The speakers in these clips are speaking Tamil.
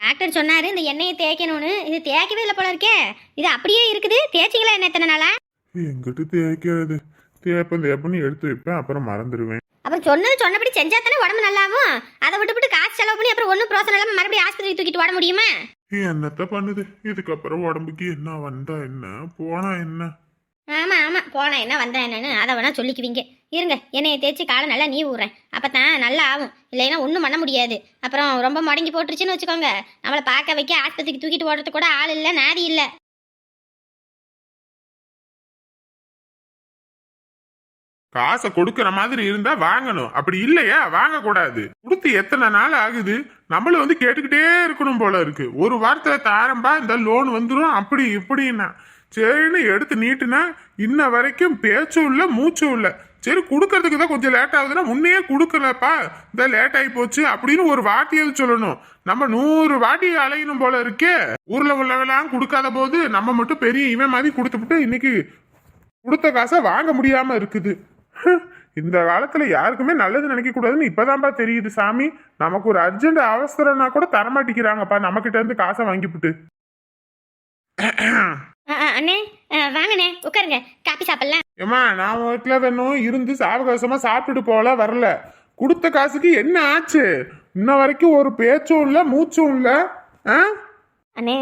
டாக்டர் சொன்னாரு இந்த எண்ணெயை தேய்க்கணும்னு. இது தேய்க்கவே இல்லை போல இருக்கே. இது அப்படியே இருக்குது. தேய்ச்சிங்களா என்ன எத்தனை நாளா? எங்கிட்ட தேய்க்கிறது? தேப்பம் தேப்பன்னு எடுத்து வைப்பேன் அப்புறம் மறந்துடுவேன். அப்புறம் சொன்னது சொன்னபடி செஞ்சா தானே உடம்பு நல்லாவும்? அதை விட்டுவிட்டு காசு செலவு பண்ணி அப்புறம் ஒன்றும் பிரோசனம் இல்லாமல் மறுபடியும் ஆஸ்பத்திரி தூக்கிட்டு ஓட முடியுமா? என்னத்த பண்ணுது? இதுக்கப்புறம் உடம்புக்கு என்ன வந்தா என்ன போனா என்ன? ஆமாம் ஆமாம் போனேன் என்ன வந்தேன் என்னன்னு அதை வேணா சொல்லிக்குவீங்க. இருங்க என்னையை தேய்ச்சி காலை நல்லா நீ ஊறேன் அப்போ தான் நல்லா ஆகும். இல்லைன்னா ஒன்றும் பண்ண முடியாது. அப்புறம் ரொம்ப முடங்கி போட்டுருச்சுன்னு வச்சுக்கோங்க. நம்மளை பார்க்க வைக்க ஆஸ்பத்திரிக்கு தூக்கிட்டு ஓடுறது கூட ஆள் இல்லை நாதி இல்லை. காசை கொடுக்கற மாதிரி இருந்தா வாங்கணும். அப்படி இல்லையா? வாங்க கூடாது கொடுத்து எத்தனை நாள் ஆகுது? நம்மள வந்து கேட்டுக்கிட்டே இருக்கணும் போல இருக்கு. ஒரு வாரத்துல தாரம்பா இந்த லோன் வந்துடும் அப்படி இப்படின்னா. சரின்னு எடுத்து நீட்டுனா இன்ன வரைக்கும் பேச்சும் இல்லை மூச்சும் இல்லை. சரி கொடுக்கறதுக்கு தான் கொஞ்சம் லேட் ஆகுதுன்னா முன்னையே கொடுக்கலப்பா. இந்த லேட் ஆகி போச்சு அப்படின்னு ஒரு வாட்டியாவது சொல்லணும். நம்ம நூறு வாட்டி அலையணும் போல இருக்கே. ஊர்ல உள்ளவெல்லாம் கொடுக்காத போது நம்ம மட்டும் பெரிய இவன் மாதிரி கொடுத்துட்டு இன்னைக்கு கொடுத்த காசை வாங்க முடியாம இருக்குது. இந்த காலத்துல யாருக்குமே நல்லது நினைக்க கூடாதுன்னு இப்பதான்ப்பா தெரியுது சாமி. நமக்கு ஒரு அர்ஜென்ட் அவசரம்னா கூட தரமாட்டிக்கிறாங்கப்பா. நம்ம கிட்ட இருந்து காசை வாங்கிப்புட்டு. அண்ணே. வாங்கண்ணே உட்காருங்க. காப்பி சாப்பிடலாம். ஏமா நான் வீட்டுல வேணும் இருந்து சாவகாசமா சாப்பிட்டுட்டு போல வரல. கொடுத்த காசுக்கு என்ன ஆச்சு? இன்ன வரைக்கும் ஒரு பேச்சும் இல்ல மூச்சும் இல்ல. ஆ? அண்ணே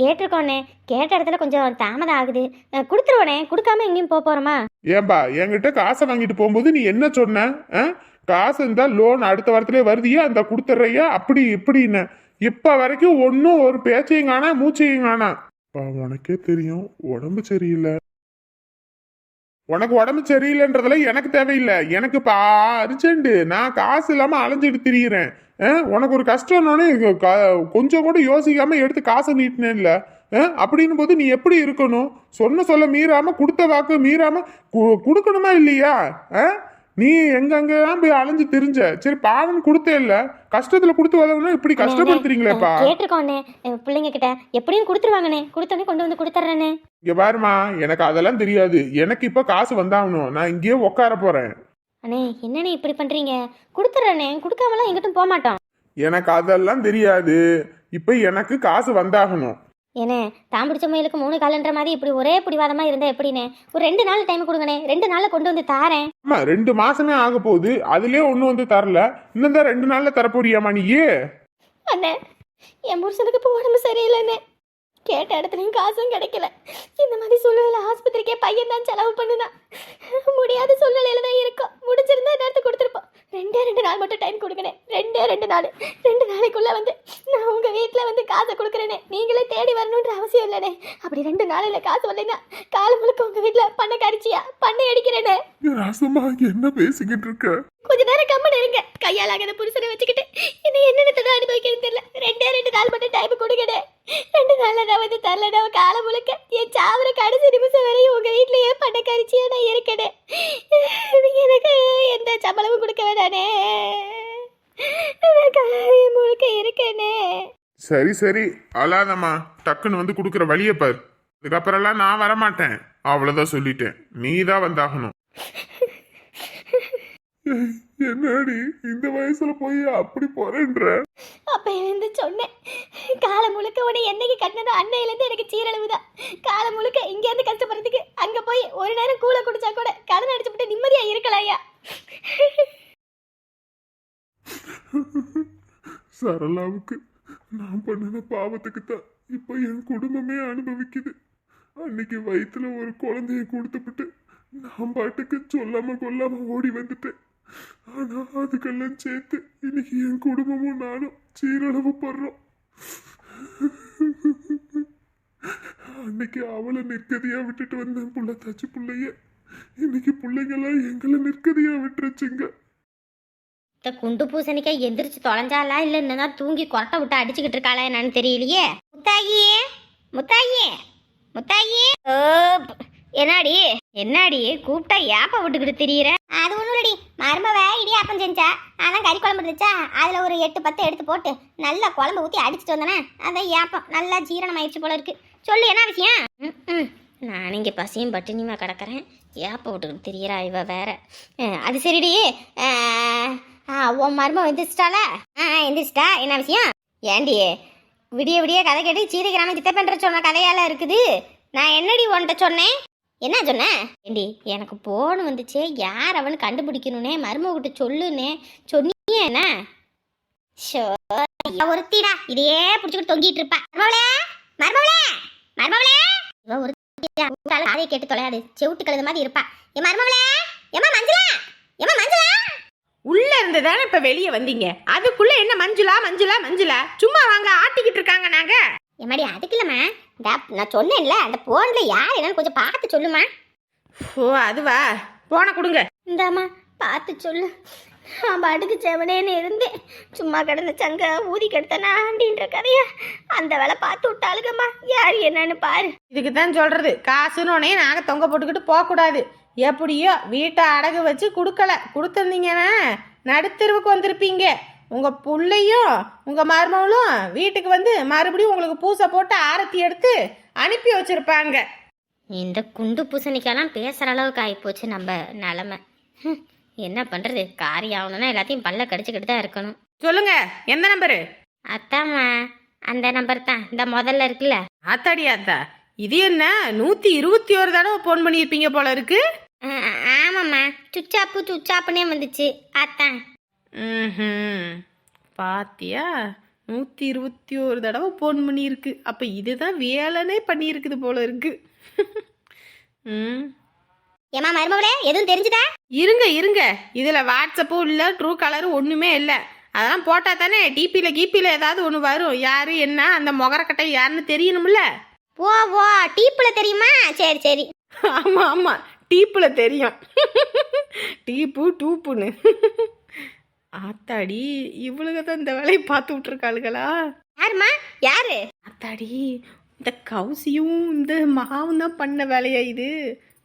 கேட்டிருக்கோண்ணே. கேட்ட இடத்துல கொஞ்சம் தாமதம் ஆகுது. கொடுத்துருவோண்ணே. கொடுக்காம எங்கேயும் போக போகிறோமா ஏன்பா என்கிட்ட காசை வாங்கிட்டு போகும்போது நீ என்ன சொன்ன? ஆ? காசு இருந்தா லோன் அடுத்த வாரத்திலே வருதியா? அந்த கொடுத்துட்றையா? அப்படி இப்படின்னு. இப்ப வரைக்கும் ஒன்றும் ஒரு பேச்சையும் காணா மூச்சையும் காணா. உனக்கே தெரியும். உடம்பு சரியில்லை. உனக்கு உடம்பு சரியில்லைன்றதுல எனக்கு தேவையில்லை. எனக்கு பா அர்ஜென்ட் நான் காசு இல்லாமல் அலைஞ்சிட்டு திரியிறேன். ஆ? உனக்கு ஒரு கஷ்டம்னானே கொஞ்சம் கூட யோசிக்காமல் எடுத்து காசை நீட்டினேன் இல்லை. அப்படின்னும் போது நீ எப்படி இருக்கணும்? சொன்ன சொல்ல மீறாமல் கொடுத்த வாக்கு மீறாமல் கு- கொடுக்கணுமா இல்லையா? ஆ? நீ எங்கெங்கெல்லாம் போய் அலைஞ்சு திரிஞ்ச. சரி பாவம் கொடுத்தே இல்ல. கஷ்டத்துல கொடுத்து உதவுனா இப்படி கஷ்டப்படுத்துறீங்களேப்பா கேட்டிருக்கோண்ணே பிள்ளைங்க கிட்ட எப்படியும் கொடுத்துருவாங்கண்ணே. கொடுத்தோன்னே கொண்டு வந்து கொடுத்துட்றேண்ணே இங்க பாருமா எனக்கு அதெல்லாம் தெரியாது. எனக்கு இப்ப காசு வந்தாகணும். நான் இங்கேயே உட்கார போறேன். அண்ணே என்னண்ணே இப்படி பண்ணுறீங்க கொடுத்துட்றேண்ணே கொடுக்காமலாம் எங்கிட்டும் போக மாட்டோம் எனக்கு அதெல்லாம் தெரியாது. இப்ப எனக்கு காசு வந்தாகணும். ஏண்ணே தான் பிடிச்ச முயலுக்கு மூணு காலன்ற மாதிரி இப்படி ஒரே பிடிவாதமாக இருந்தால் எப்படிண்ணே ஒரு ரெண்டு நாள் டைம் கொடுங்கண்ணே. ரெண்டு நாளில் கொண்டு வந்து தாரேன். ஆமா ரெண்டு மாசமே ஆக போகுது. அதுலயே ஒண்ணு வந்து தரல. இன்னும் ரெண்டு நாள்ல தரப்போறியாமா நீயே? அண்ணே என் புருஷனுக்கு இப்போ உடம்பு சரியில்லைண்ணே. கேட்ட இடத்துலையும் காசும் கிடைக்கல. இந்த மாதிரி சூழ்நிலை ஆஸ்பத்திரிக்கே பையன் தான் செலவு பண்ணுனா. முடியாத சூழ்நிலையில தான் இருக்கோம். முடிஞ்சிருந்தா நேரத்தை கொடுத்துருப்போம். ரெண்டே ரெண்டு நாள் மட்டும் டைம் கொடுக்கணே ரெண்டே ரெண்டு நாள். ரெண்டு நாளைக்குள்ள வந்து நான் உங்க வீட்டில் வந்து காசை கொடுக்குறேனே நீங்களே தேடி வரணுன்ற அவசியம் இல்லைனே அப்படி ரெண்டு நாளில் காசு வரலைன்னா காலம் முழுக்க உங்க வீட்டில் பண்ணை கரிச்சியா? பண்ணை அடிக்கிறேனே ராசமா என்ன பேசிக்கிட்டு இருக்க? கொஞ்ச நேரம் கம்மன் இருங்க. கையால் ஆகாத புருஷனை வச்சுக்கிட்டு இன்னும் என்னென்னத்தை தான் அனுபவிக்கிறது தெரியல. ரெண்டே ரெண்டு நாள் மட்டும் டைம் கொடுங்கடே ரெண்டு நாள்ல வந்து தரலடா காலம் முழுக்க. என் சாவர கடைசி நிமிஷம் வரையும் உங்க வீட்லயே பணக்காரிச்சியா நான் இருக்கனே. எனக்கு எந்த சம்பளமும் கொடுக்க வேண்டானே. நான் காரியம் முழுக்க இருக்கனே. சரி சரி. அழாதம்மா. டக்குன்னு வந்து கொடுக்குற வழியை பாரு. இதுக்கப்புறம்லாம் நான் வரமாட்டேன். அவ்வளவுதான் சொல்லிட்டேன். நீ தான் வந்தாகணும் என்னடி? இந்த வயசுல போய் அப்படி போறேன்ற? அப்ப சொன்னேன். காலம் முழுக்க உடனே என்னைக்கு கட்டினதோ அன்னையிலேருந்து எனக்கு சீரழிவு தான் காலம் முழுக்க இங்கேருந்து கஷ்டப்படுறதுக்கு அங்கே போய் ஒரு நேரம் கூலை குடிச்சா கூட கடன் அடிச்சுட்டு நிம்மதியாக இருக்கலாம்யா சரளாவுக்கு நான் பண்ணின பாவத்துக்கு தான் இப்போ என் குடும்பமே அனுபவிக்குது. அன்னைக்கு வயிற்றுல ஒரு குழந்தைய கொடுத்துப்புட்டு நான் பாட்டுக்கு சொல்லாமல் கொல்லாமல் ஓடி வந்துட்டேன். ஆனா அதுக்கெல்லாம் சேர்த்து இன்னைக்கு என் குடும்பமும் நானும் சீரழிவு படுறோம். அன்னைக்கு அவளை நிற்கதியா விட்டுட்டு வந்தேன் புள்ள தச்சு புள்ளைய. இன்னைக்கு பிள்ளைங்கெல்லாம் எங்களை நிற்கதியா விட்டுருச்சுங்க. இந்த குண்டு பூசணிக்காய் எந்திரிச்சு தொலைஞ்சாலா இல்ல என்னதான் தூங்கி கொரட்டை விட்டு அடிச்சுக்கிட்டு இருக்காளா என்னன்னு தெரியலையே. முத்தாயி முத்தாயி முத்தாயி. ஓ, என்னடி என்னடி கூப்பிட்டா ஏப்ப விட்டுக்கிட்டு திரியிற? அது ஒண்ணும் இல்லடி. மருமவ இடியாப்பம் செஞ்சா அதான் கறி குழம்பு இருந்துச்சா? அதில் ஒரு எட்டு பத்து எடுத்து போட்டு நல்லா குழம்பு ஊற்றி அடிச்சுட்டு வந்தேனே அதான் ஏப்பம். நல்லா ஜீரணம் ஆயிடுச்சு போல இருக்கு. சொல்லு என்ன விஷயம்? ம், ம். நான் இங்கே பசியும் பட்டினியுமா கிடக்கிறேன். ஏப்ப விட்டுக்கிட்டு தெரியறா இவ வேற. அது சரிடி. உன் மருமம் எந்திரிச்சிட்டால ஆ எந்திரிச்சிட்டா? என்ன விஷயம்? ஏண்டி விடிய விடிய கதை கேட்டு சீதை கிராம சித்தப்பன்ற சொன்ன கதையால இருக்குது. நான் என்னடி உன்கிட்ட சொன்னேன்? என்ன சொன்னேன் ஏண்டி எனக்கு போன் வந்துச்சே. யார் அவனு கண்டுபிடிக்கணுனே மருமகிட்ட சொல்லுனே சொன்னியே என்ன? ஷோ ஒருத்திடா. இதையே பிடிச்சிக்கிட்டு தொங்கிட்டு இருப்பா. மருமவளே மருமவளே மருமவளே இவ ஒரு காதையை கேட்டு தொலையாது. செவிட்டு கழுத மாதிரி இருப்பா. என் மருமவளே ஏமா மஞ்சளா? ஏமா மஞ்சளா? உள்ள இருந்து தானே இப்ப வெளியே வந்தீங்க? அதுக்குள்ள என்ன மஞ்சுளா மஞ்சுளா மஞ்சுளா? சும்மா வாங்க ஆட்டிக்கிட்டு இருக்காங்க நாங்க. எம்மாடி அதுக்கு இல்லம்மா. இந்த நான் சொன்னேன்ல அந்த போன்ல யார் என்னன்னு கொஞ்சம் பார்த்து சொல்லுமா. ஓ அதுவா? போன கொடுங்க. இந்தாம்மா பார்த்து சொல்லு. நான் பாட்டுக்கு செவனேன்னு இருந்தேன். சும்மா கிடந்த சங்க ஊதி கெடுத்தனா அப்படின்ற கதையா அந்த வேலை பார்த்து விட்டாளுங்கம்மா யார் என்னன்னு பாரு. இதுக்கு தான் சொல்றது. காசுன்னு நாங்க தொங்க போட்டுக்கிட்டு போக கூடாது எப்படியோ வீட்டை அடகு வச்சு கொடுக்கல. கொடுத்துருந்தீங்கன்னா நடுத்தெருவுக்கு வந்திருப்பீங்க. உங்க புள்ளையும் உங்க மருமகளும் வீட்டுக்கு வந்து மறுபடியும் உங்களுக்கு பூசை போட்டு ஆரத்தி எடுத்து அனுப்பி வச்சிருப்பாங்க. இந்த குண்டு பூசணிக்கெல்லாம் பேசுகிற அளவுக்கு ஆகிப்போச்சு நம்ம நிலமை. என்ன பண்ணுறது காரியம் ஆகணும்னா எல்லாத்தையும் பல்ல கடிச்சிக்கிட்டு தான் இருக்கணும். சொல்லுங்க எந்த நம்பரு? அத்தாம்மா அந்த நம்பர் தான் இந்த முதல்ல இருக்குல்ல? ஆத்தாடி ஆத்தா. இது என்ன நூத்தி இருபத்தி ஒரு தடவை போன் பண்ணியிருப்பீங்க போல இருக்கு? ஆமாம்மா. சுச்சாப்பு சுச்சாப்புனே வந்துச்சு. அத்தான் ம்ஹும். பாத்தியா? நூற்றி இருபத்தி ஒரு தடவை ஃபோன் பண்ணியிருக்கு. அப்போ இதுதான் வேலைனே பண்ணியிருக்குது போல இருக்கு. ம். ஏமா மருமகளே எதுவும் தெரிஞ்சுதா? இருங்க இருங்க. இதில் வாட்ஸ்அப்பும் இல்லை ட்ரூ கலரும் ஒன்றுமே இல்லை. அதெல்லாம் போட்டால் தானே டிபியில் கிபியில் ஏதாவது ஒன்று வரும். யார் என்ன அந்த முகரக்கட்டை யாருன்னு தெரியணும்ல? ஓ ஓ டீப்பில் தெரியுமா? சரி சரி. ஆமாம் ஆமாம் டீப்பில் தெரியும். டீப்பு டூப்புன்னு. ஆத்தாடி இவளுக தான் இந்த வேலையை பார்த்து விட்ருக்காளுகளா யாருமா யாரு? ஆத்தாடி இந்த கௌசியும் இந்த மகாவும் தான் பண்ண வேலையா இது?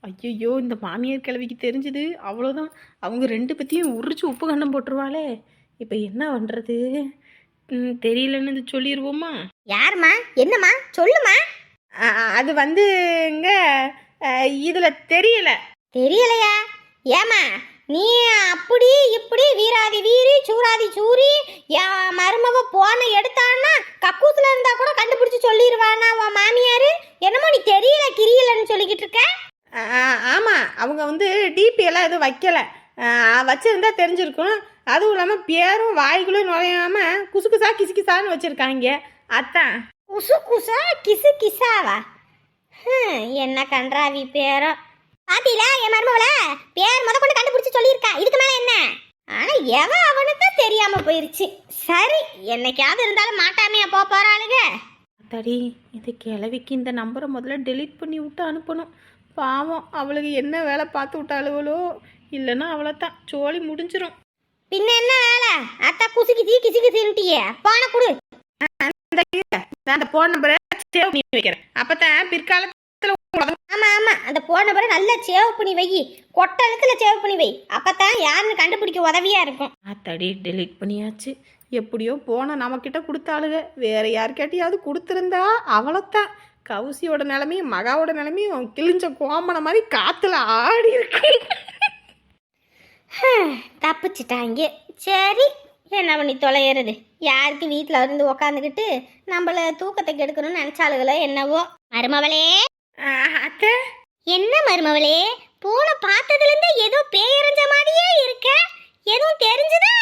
ஐயையோ இந்த மாமியார் கிழவிக்கு தெரிஞ்சது அவ்வளோதான் அவங்க ரெண்டு பற்றியும் உரிச்சு உப்பு கண்டம் போட்டுருவாளே. இப்போ என்ன பண்ணுறது தெரியலன்னு இது சொல்லிடுவோமா யாருமா என்னம்மா? சொல்லுமா அது வந்துங்க இதில் தெரியல. தெரியலையா? ஏமா நீ அப்படி இப்படி வீராதி வீரி சூராதி சூரி என் மருமவ போன எடுத்தான்னா கக்கூசுல இருந்தா கூட கண்டுபிடிச்சு சொல்லிடுவானா உன் மாமியாரு? என்னமோ நீ தெரியல கிரியலன்னு சொல்லிக்கிட்டு இருக்க? ஆமாம் அவங்க வந்து டிபி எல்லாம் எதுவும் வைக்கல. வச்சுருந்தா தெரிஞ்சிருக்கும். அதுவும் இல்லாமல் பேரும் வாய்களும் நுழையாம குசு குசா கிசு கிசான்னு வச்சுருக்காங்க. அதான். குசு குசா கிசு கிசாவா என்ன கன்றாவி பேரோ. பாத்தீங்களா என் மருமவள? பேர் முத கொண்டு கண்டுபிடிச்சு சொல்லியிருக்கா. இதுக்கு மேல என்ன? ஆனா எவன் அவனுக்கு தெரியாம போயிருச்சு. சரி என்னைக்காவது இருந்தாலும் மாட்டாமையா போக போறாளுங்க அத்தாடி இந்த கிழவிக்கு இந்த நம்பரை முதல்ல டெலீட் பண்ணி விட்டு அனுப்பணும். பாவம் அவளுக்கு என்ன வேலை பார்த்து விட்டாளுகளோ? இல்லைன்னா அவளை தான் சோழி முடிஞ்சிரும். பின்ன என்ன வேலை? அத்தா குசுக்கி தீ கிசு கிசுன்ட்டியே போன குடு. அந்த ஃபோன் நம்பரை சேவ் பண்ணி வைக்கிறேன். அப்போ தான் பிற்காலத்தில் ஆமா ஆமா. அந்த போன நம்பரை நல்லா சேவ் பண்ணி வை. கொட்டழுத்துல சேவ் பண்ணி வை. அப்பதான் யாருன்னு கண்டுபிடிக்க உதவியா இருக்கும். ஆத்தாடி டெலீட் பண்ணியாச்சு. எப்படியோ போன நம்மக்கிட்ட கொடுத்தாளுக. வேற யாருக்கிட்டையாவது கொடுத்துருந்தா அவ்வளோத்தான் கௌசியோட நிலமையும் மகாவோட நிலமையும் கிழிஞ்ச கோமனை மாதிரி காத்துல ஆடி இருக்கு. தப்பிச்சிட்டாங்க. சரி என்ன பண்ணி தொலைகிறது யாருக்கு வீட்டில் இருந்து உக்காந்துக்கிட்டு நம்மள தூக்கத்தை கெடுக்கணும்னு நினச்சாளுகளோ என்னவோ? மருமவளே! அத்தை. என்ன மருமவளே பூனை பார்த்ததுலேருந்து ஏதோ பேயறிஞ்ச மாதிரியே இருக்க. எதுவும் தெரிஞ்சுதா?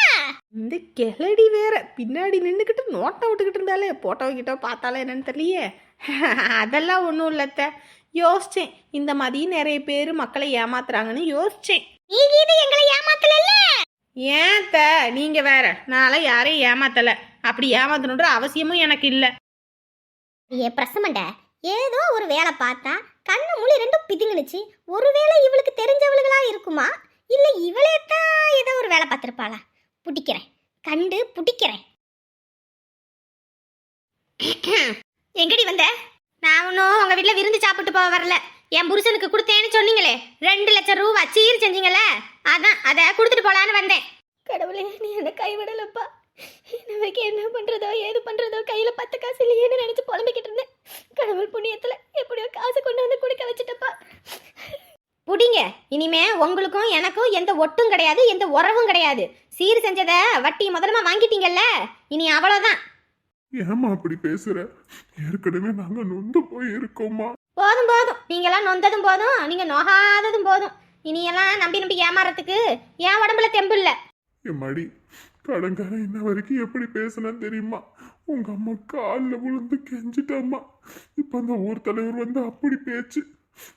இந்த கிளடி வேற. பின்னாடி நின்றுக்கிட்டு நோட்டை விட்டுக்கிட்டு இருந்தாலே போட்டோ கிட்ட பார்த்தாலே என்னன்னு தெரியலையே. அதெல்லாம் ஒன்றும் இல்லத்த யோசிச்சேன். இந்த மாதிரி நிறைய பேர் மக்களை ஏமாத்துறாங்கன்னு யோசிச்சேன். நீ கீது எங்களை ஏமாத்தல ஏன் த நீங்க வேற. நான்லாம் யாரையும் ஏமாத்தல. அப்படி ஏமாத்தணுன்ற அவசியமும் எனக்கு இல்லை. ஏ பிரசமண்ட ஏதோ ஒரு வேலை பார்த்தா கண்ணு மூலி ரெண்டும் பிதுங்கினுச்சு. ஒருவேளை இவளுக்கு தெரிஞ்சவளுகளா இருக்குமா? இல்லை இவளே தான் ஏதோ ஒரு வேலை பார்த்துருப்பாளா? புடிக்கிறேன். கண்டு புடிக்கிறேன். எங்கடி வந்த? நான் ஒன்றும் உங்கள் வீட்டில் விருந்து சாப்பிட்டு போக வரல. என் புருஷனுக்கு கொடுத்தேன்னு சொன்னீங்களே. ரெண்டு லட்சம் ரூபா சீர் செஞ்சீங்களே அதான் அதை கொடுத்துட்டு போகலான்னு வந்தேன். கடவுளே நீ என்னை கைவிடலப்பா. நமக்கு என்ன பண்றதோ ஏது பண்றதோ கையில பத்து காசு இல்லையேன்னு நினைச்சு புலம்பிக்கிட்டு இருந்தேன். கடவுள் புண்ணியத்துல எப்படியோ காசு கொண்டு வந்து கொடுக்க வச்சுட்டப்பா. புடிங்க. இனிமே உங்களுக்கும் எனக்கும் எந்த ஒட்டும் கிடையாது எந்த உறவும் கிடையாது. சீர் செஞ்சதை வட்டி முதலமா வாங்கிட்டீங்கல்ல? இனி அவ்வளவுதான். ஏமா அப்படி பேசுற? ஏற்கனவே நாங்க நொந்து போய் இருக்கோமா போதும் போதும். நீங்கெல்லாம் நொந்ததும் போதும். நீங்க நோகாததும் போதும். இனியெல்லாம் நம்பி நம்பி ஏமாறதுக்கு என் உடம்புல தெம்பு இல்ல. எம்மாடி கடன்காரன் இன்ன வரைக்கும் எப்படி பேசுனான்னு தெரியுமா? உங்க அம்மா காலில் விழுந்து கெஞ்சிட்டாம்மா. இப்போ அந்த ஊர் தலைவர் வந்து அப்படி பேச்சு.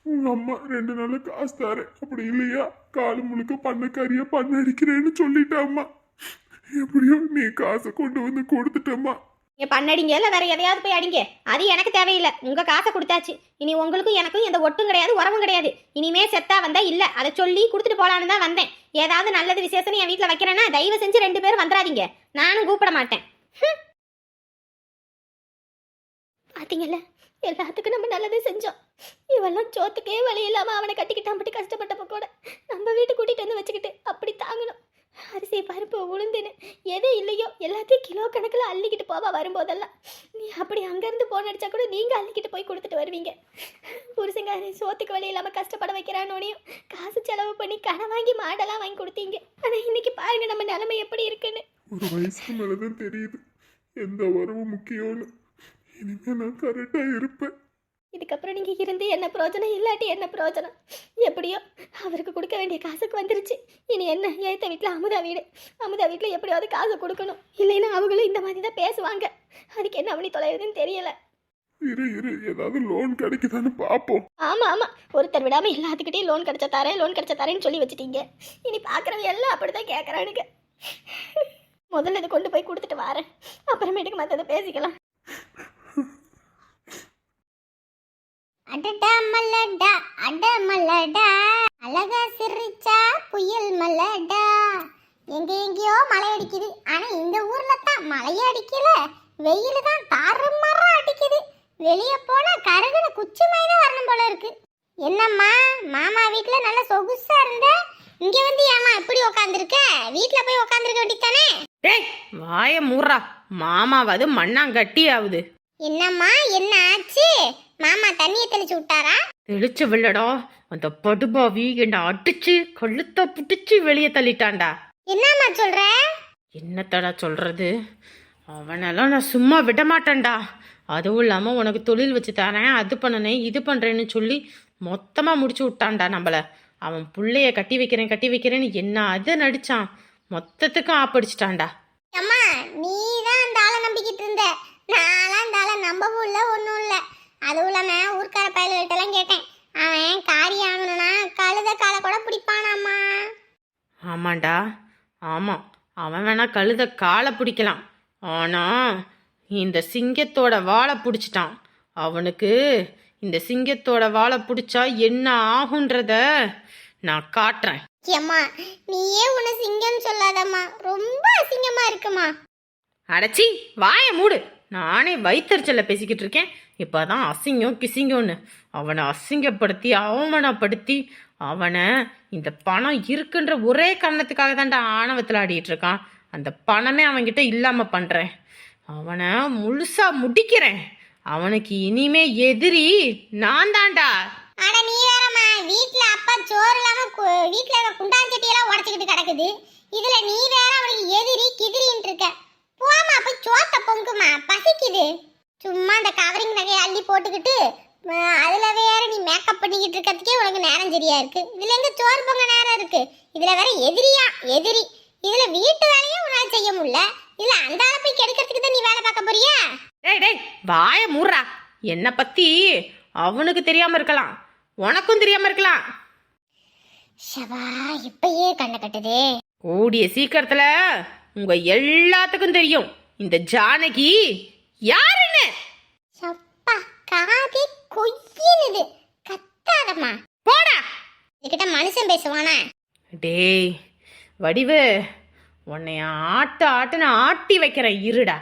உங்க அம்மா ரெண்டு நாள் காசு தாரேன். அப்படி இல்லையா? காலு முழுக்க பண்ணக்காரியா பண்ண அடிக்கிறேன்னு சொல்லிட்டாம்மா. எப்படியோ நீ காசை கொண்டு வந்து கொடுத்துட்டம்மா. நீங்க பண்ணடிங்க இல்லை வேற எதையாவது போய் அடிங்க. அது எனக்கு தேவையில்லை. உங்கள் காசை கொடுத்தாச்சு. இனி உங்களுக்கும் எனக்கும் எந்த ஒட்டும் கிடையாது உறவும் கிடையாது. இனிமே செத்தா வந்தா இல்லை. அதை சொல்லி கொடுத்துட்டு போலான்னு தான் வந்தேன். ஏதாவது நல்லது விசேஷம் என் வீட்டில் வைக்கிறேன்னா தயவு செஞ்சு ரெண்டு பேரும் வந்துடாதீங்க. நானும் கூப்பிட மாட்டேன். பார்த்தீங்கல்ல எல்லாத்துக்கும் நம்ம நல்லது செஞ்சோம். இவெல்லாம் சோத்துக்கே வழி இல்லாமல் அவனை கட்டிக்கிட்டான் அப்படி கஷ்டப்பட்ட பக்கம் நம்ம வீட்டு கூட்டிட்டு வந்து வச்சுக்கிட்டு அப்படி தாங்கணும் அரிசி பருப்பு உளுந்துன்னு எது இல்லையோ எல்லாத்தையும் கிலோ கணக்கில் அள்ளிக்கிட்டு போவா வரும்போதெல்லாம் நீ அப்படி அங்கேருந்து போன் அடிச்சா கூட நீங்கள் அள்ளிக்கிட்டு போய் கொடுத்துட்டு வருவீங்க. புருஷங்காரன் சோத்துக்கு வழி இல்லாமல் கஷ்டப்பட வைக்கிறானோனையும் காசு செலவு பண்ணி கடன் வாங்கி மாடெல்லாம் வாங்கி கொடுத்தீங்க. ஆனால் இன்னைக்கு பாருங்க நம்ம நிலைமை எப்படி இருக்குன்னு. ஒரு வயசுக்கு மேலதான் தெரியுது. எந்த உறவு முக்கியம்னு. இனிமே நான் கரெக்டா இருப்பேன். இதுக்கப்புறம் நீங்கள் இருந்து என்ன பிரயோஜனம்? இல்லாட்டி என்ன பிரயோஜனம்? எப்படியோ அவருக்கு கொடுக்க வேண்டிய காசுக்கு வந்துருச்சு. இனி என்ன? ஏத்த வீட்டில் அமுதா வீடு. அமுதா வீட்டில் எப்படியாவது காசு கொடுக்கணும். இல்லைன்னா அவங்களும் இந்த மாதிரி தான் பேசுவாங்க. அதுக்கு என்ன பண்ணி தொலைறதுன்னு தெரியல. இரு இரு ஏதாவது லோன் கிடைக்குதான்னு பார்ப்போம் ஆமா ஆமா. ஒருத்தர் விடாம எல்லாத்துக்கிட்டையும் லோன் கிடைச்ச தரேன் லோன் கிடைச்ச தரேன்னு சொல்லி வச்சுட்டீங்க. இனி பாக்குறவங்க எல்லாம் அப்படிதான் கேட்கறானுங்க முதல்ல இதை கொண்டு போய் கொடுத்துட்டு வரேன். அப்புறமேட்டுக்கு மற்றதை பேசிக்கலாம். அடடா மல்லடா அட மல்லடா. அழகா சிரிச்சா புயல் மல்லடா. எங்க எங்கேயோ மழை அடிக்குது. ஆனா இந்த ஊர்ல தான் மழையே அடிக்கல. வெயில் தான் தாறுமாறா அடிக்குது. வெளிய போனா கருகுன குச்சி மயில வரணும் போல இருக்கு. என்னம்மா மாமா வீட்ல நல்ல சொகுசா இருந்த? இங்க வந்து ஏமா இப்படி உக்காந்துருக்க? வீட்ல போய் உக்காந்துருக்க வேண்டியதானே டேய் வாய மூடுறா. மாமாவது மண்ணாங்கட்டி ஆகுது என்னம்மா என்ன ஆச்சு? மாமா தண்ணியை தெளிச்சு விட்டாரா? தெளிச்சு வில்லடா. அந்த படுபாவி என்னை அடிச்சு கழுத்தை புடிச்சு வெளியே தள்ளிட்டான்டா. என்னம்மா சொல்ற? என்னத்தடா சொல்றது? அவனெல்லாம் நான் சும்மா விட மாட்டேன்டா அதுவும் இல்லாமல் உனக்கு தொழில் வச்சு தரேன் அது பண்ணனேன் இது பண்ணுறேன்னு சொல்லி மொத்தமாக முடிச்சு விட்டான்டா நம்மள. அவன் புள்ளைய கட்டி வைக்கிறேன் கட்டி வைக்கிறேன்னு என்ன அது நடிச்சான். மொத்தத்துக்கும் ஆப்படிச்சிட்டான்டா. அம்மா நீ தான் அந்த ஆளை நம்பிக்கிட்டு இருந்த. நான்லாம் அந்த ஆளை நம்பவும் இல்லை ஒன்றும் இல்லை. அதுவும் இல்லாமல் ஊர்க்கார பயல்கிட்டலாம் கேட்டேன். அவன் காரி ஆகணும்னா கழுத காலை கூட பிடிப்பானாம்மா. ஆமாண்டா. ஆமாம் அவன் வேணா கழுத காலை பிடிக்கலாம். ஆனால் இந்த சிங்கத்தோட வாழை பிடிச்சிட்டான். அவனுக்கு இந்த சிங்கத்தோட வாழை பிடிச்சா என்ன ஆகுன்றத நான் காட்டுறேன். ஏம்மா நீயே உன்னை சிங்கம்னு சொல்லாதம்மா. ரொம்ப அசிங்கமா இருக்குமா? அடச்சி வாய மூடு. நானே வயிற்றுச்சல பேசிக்கிட்டு இருக்கேன். இப்போதான் அசிங்கம் கிசிங்கம்னு. அவனை அசிங்கப்படுத்தி அவமானப்படுத்தி அவனை இந்த பணம் இருக்குன்ற ஒரே காரணத்துக்காக தான்டா ஆணவத்தில் ஆடிட்டு இருக்கான். அந்த பணமே அவன்கிட்ட இல்லாமல் பண்ணுறேன் அவனை முழுசா முடிக்கிறேன் அவனுக்கு இனிமே எதிரி நான் தான்டா. அட நீ வேறம்மா. வீட்ல அப்பா சோறு இல்லாம கு- வீட்ல இருக்க குண்டான் எல்லாம் உடச்சிக்கிட்டு கிடக்குது. இதுல நீ வேற அவனுக்கு எதிரி கிதிரின்னு இருக்க. போமா போய் சோத்த பொங்குமா. பசிக்குது. சும்மா அந்த கவரிங் நகையை அள்ளி போட்டுக்கிட்டு அதுல வேற நீ மேக்கப் பண்ணிக்கிட்டு இருக்கிறதுக்கே உனக்கு நேரம் சரியா இருக்கு. இதுல எங்க சோறு பொங்க நேரம் இருக்கு. இதுல வேற எதிரியா? எதிரி. இதுல வீட்டு வேலையும் உன்னால செய்ய முடியல. இதுல அந்த ஆளை போய் கெடுக்கிறதுக்கு தான் நீ வேலை பார்க்க போறியா? டேய் டேய் வாய மூடுறா. என்னை பற்றி அவனுக்கு தெரியாமல் இருக்கலாம். உனக்கும் தெரியாமல் இருக்கலாம். ஷவா இப்பயே கண்ணை கட்டுதே. கூடிய சீக்கிரத்துல உங்க எல்லாத்துக்கும் தெரியும். இந்த ஜானகி யாருன்னு? சப்பா காதே கொய்யினுது கத்தாதம்மா. போடா. இதுகிட்ட மனுஷன் பேசுவானா? டேய் வடிவு. உன்னை ஆட்ட ஆட்டுன்னு ஆட்டி வைக்கிறேன் இருடா.